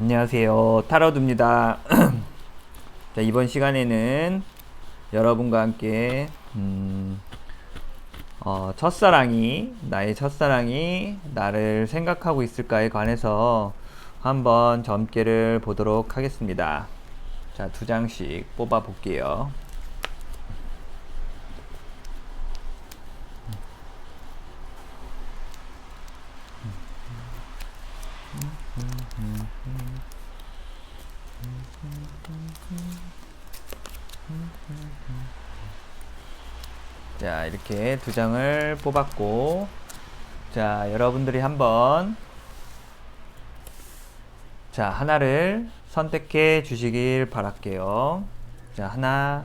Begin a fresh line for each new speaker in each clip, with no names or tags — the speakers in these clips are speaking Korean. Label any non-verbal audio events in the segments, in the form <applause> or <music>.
안녕하세요. 타로드입니다. <clears throat> 자, 이번 시간에는 여러분과 함께, 음, 어, 첫사랑이, 나의 첫사랑이 나를 생각하고 있을까에 관해서 한번 점괘를 보도록 하겠습니다. 자, 두 장씩 뽑아 볼게요. 자, 이렇게 두 장을 뽑았고, 자, 여러분들이 한번, 자, 하나를 선택해 주시길 바랄게요. 자, 하나,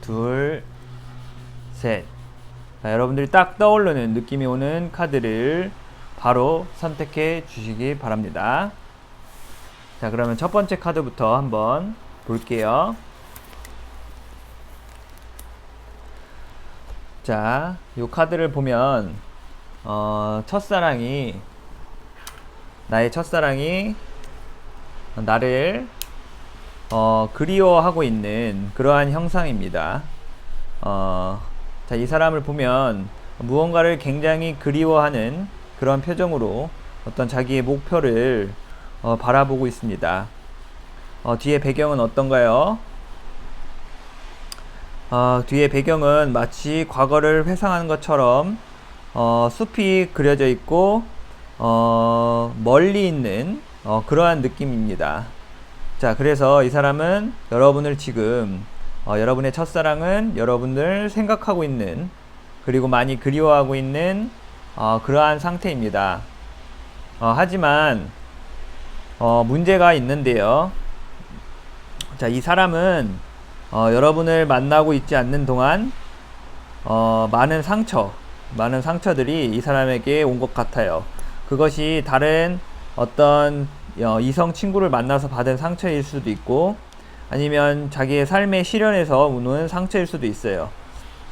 둘, 셋. 자, 여러분들이 딱 떠오르는 느낌이 오는 카드를 바로 선택해 주시기 바랍니다. 자, 그러면 첫 번째 카드부터 한번 볼게요. 자, 요 카드를 보면 어, 첫사랑이 나의 첫사랑이 나를 어, 그리워하고 있는 그러한 형상입니다. 어, 자, 이 사람을 보면 무언가를 굉장히 그리워하는 그런 표정으로 어떤 자기의 목표를 어, 바라보고 있습니다. 어, 뒤에 배경은 어떤가요? 어, 뒤에 배경은 마치 과거를 회상하는 것처럼 어, 숲이 그려져 있고 어, 멀리 있는 어, 그러한 느낌입니다. 자, 그래서 이 사람은 여러분을 지금 어, 여러분의 첫사랑은 여러분을 생각하고 있는 그리고 많이 그리워하고 있는 어, 그러한 상태입니다. 어, 하지만 어, 문제가 있는데요. 자, 이 사람은 어, 여러분을 만나고 있지 않는 동안 어, 많은 상처, 많은 상처들이 이 사람에게 온 것 같아요. 그것이 다른 어떤 어, 이성 친구를 만나서 받은 상처일 수도 있고 아니면 자기의 삶의 시련에서 오는 상처일 수도 있어요.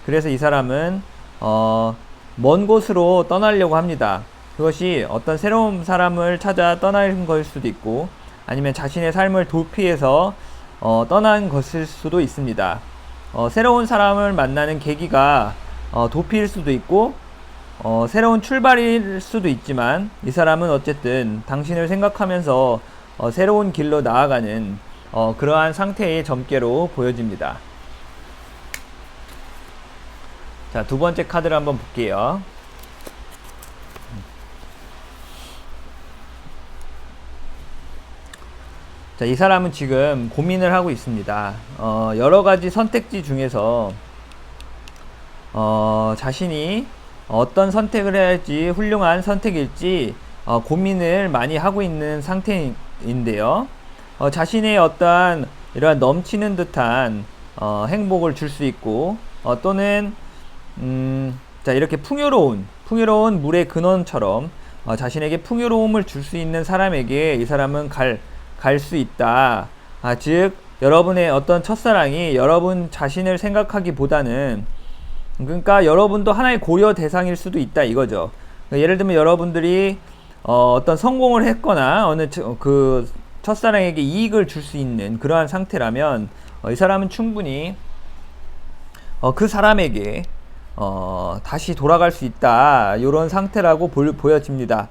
그래서 이 사람은 어, 먼 곳으로 떠나려고 합니다. 그것이 어떤 새로운 사람을 찾아 떠나는 것일 수도 있고 아니면 자신의 삶을 도피해서 어, 떠난 것일 수도 있습니다. 어, 새로운 사람을 만나는 계기가 어, 도피일 수도 있고 어, 새로운 출발일 수도 있지만 이 사람은 어쨌든 당신을 생각하면서 어, 새로운 길로 나아가는 어, 그러한 상태의 점괘로 보여집니다. 자, 두 번째 카드를 한번 볼게요. 자, 이 사람은 지금 고민을 하고 있습니다. 어, 여러 가지 선택지 중에서 어, 자신이 어떤 선택을 해야 할지 훌륭한 선택일지 어, 고민을 많이 하고 있는 상태인데요. 어, 자신의 어떠한 이러한 넘치는 듯한 어, 행복을 줄 수 있고 어, 또는 음, 자 이렇게 풍요로운 풍요로운 물의 근원처럼 어, 자신에게 풍요로움을 줄 수 있는 사람에게 이 사람은 갈 갈 수 있다. 아, 즉 여러분의 어떤 첫사랑이 여러분 자신을 생각하기보다는 그러니까 여러분도 하나의 고려 대상일 수도 있다 이거죠. 그러니까 예를 들면 여러분들이 어, 어떤 성공을 했거나 어느 처- 그 첫사랑에게 이익을 줄 수 있는 그러한 상태라면 어, 이 사람은 충분히 어, 그 사람에게 어, 다시 돌아갈 수 있다 이런 상태라고 볼- 보여집니다.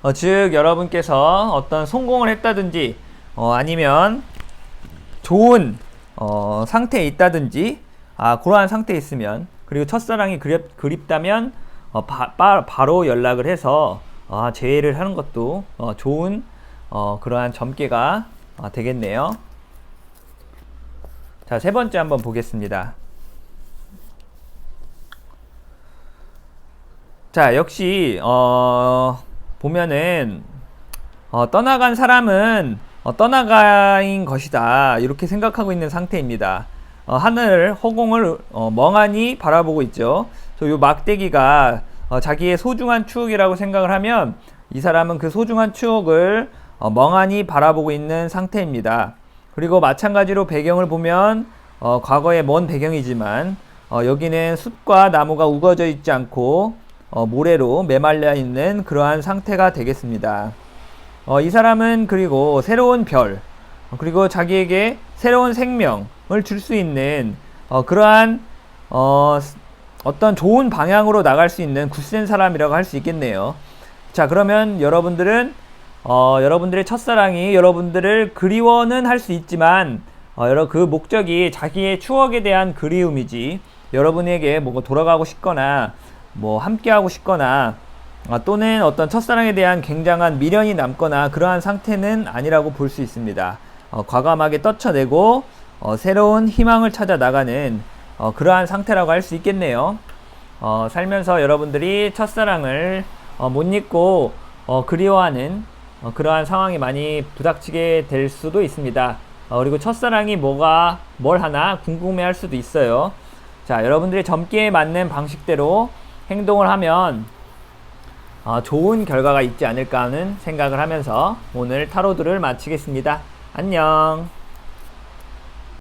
어, 즉 여러분께서 어떤 성공을 했다든지 어, 아니면 좋은 어, 상태에 있다든지 아 그러한 상태에 있으면 그리고 첫사랑이 그립, 그립다면 어, 바, 바, 바로 연락을 해서 아, 재회를 하는 것도 어, 좋은 어, 그러한 점괘가 어, 되겠네요. 자, 세 번째 한번 보겠습니다. 자, 역시 어, 보면은 어, 떠나간 사람은 어, 떠나가인 것이다 이렇게 생각하고 있는 상태입니다. 어, 하늘 허공을 어, 멍하니 바라보고 있죠. 이 막대기가 어, 자기의 소중한 추억이라고 생각을 하면 이 사람은 그 소중한 추억을 어, 멍하니 바라보고 있는 상태입니다. 그리고 마찬가지로 배경을 보면 어, 과거의 먼 배경이지만 어, 여기는 숲과 나무가 우거져 있지 않고 어, 모래로 메말려 있는 그러한 상태가 되겠습니다. 어, 이 사람은 그리고 새로운 별, 어, 그리고 자기에게 새로운 생명을 줄 수 있는 어, 그러한 어, 스- 어떤 좋은 방향으로 나갈 수 있는 굳센 사람이라고 할 수 있겠네요. 자, 그러면 여러분들은 어, 여러분들의 첫사랑이 여러분들을 그리워는 할 수 있지만 어, 여러 그 목적이 자기의 추억에 대한 그리움이지 여러분에게 뭐 돌아가고 싶거나 뭐 함께하고 싶거나 아, 또는 어떤 첫사랑에 대한 굉장한 미련이 남거나 그러한 상태는 아니라고 볼 수 있습니다. 어, 과감하게 떨쳐내고 어, 새로운 희망을 찾아 나가는 어, 그러한 상태라고 할 수 있겠네요. 어, 살면서 여러분들이 첫사랑을 어, 못 잊고 어, 그리워하는 어, 그러한 상황이 많이 부닥치게 될 수도 있습니다. 어, 그리고 첫사랑이 뭐가 뭘 하나 궁금해할 수도 있어요. 자, 여러분들이 젊기에 맞는 방식대로 행동을 하면 어, 좋은 결과가 있지 않을까 하는 생각을 하면서 오늘 타로드를 마치겠습니다. 안녕.